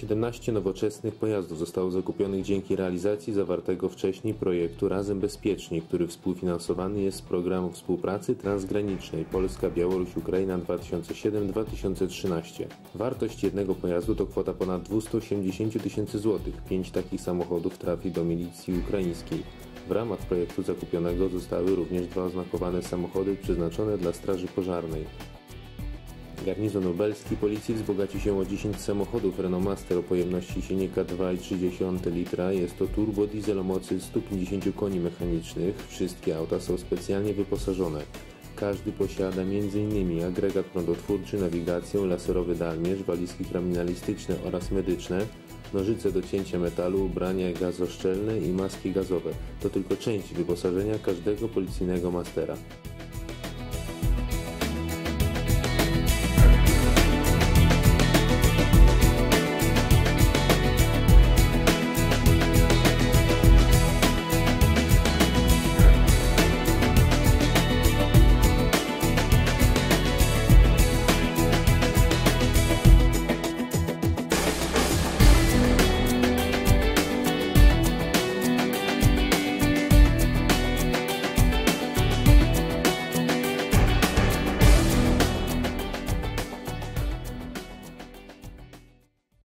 17 nowoczesnych pojazdów zostało zakupionych dzięki realizacji zawartego wcześniej projektu Razem Bezpiecznie, który współfinansowany jest z programu współpracy transgranicznej Polska-Białoruś-Ukraina 2007-2013. Wartość jednego pojazdu to kwota ponad 280 tysięcy złotych. Pięć takich samochodów trafi do milicji ukraińskiej. W ramach projektu zakupionego zostały również dwa oznakowane samochody przeznaczone dla Straży Pożarnej. Garnizon Lubelski Policji wzbogaci się o 10 samochodów Renault Master o pojemności silnika 2,3 litra. Jest to turbo diesel o mocy 150 koni mechanicznych. Wszystkie auta są specjalnie wyposażone. Każdy posiada m.in. agregat prądotwórczy, nawigację, laserowy dalmierz, walizki kryminalistyczne oraz medyczne, nożyce do cięcia metalu, ubrania gazoszczelne i maski gazowe. To tylko część wyposażenia każdego policyjnego mastera.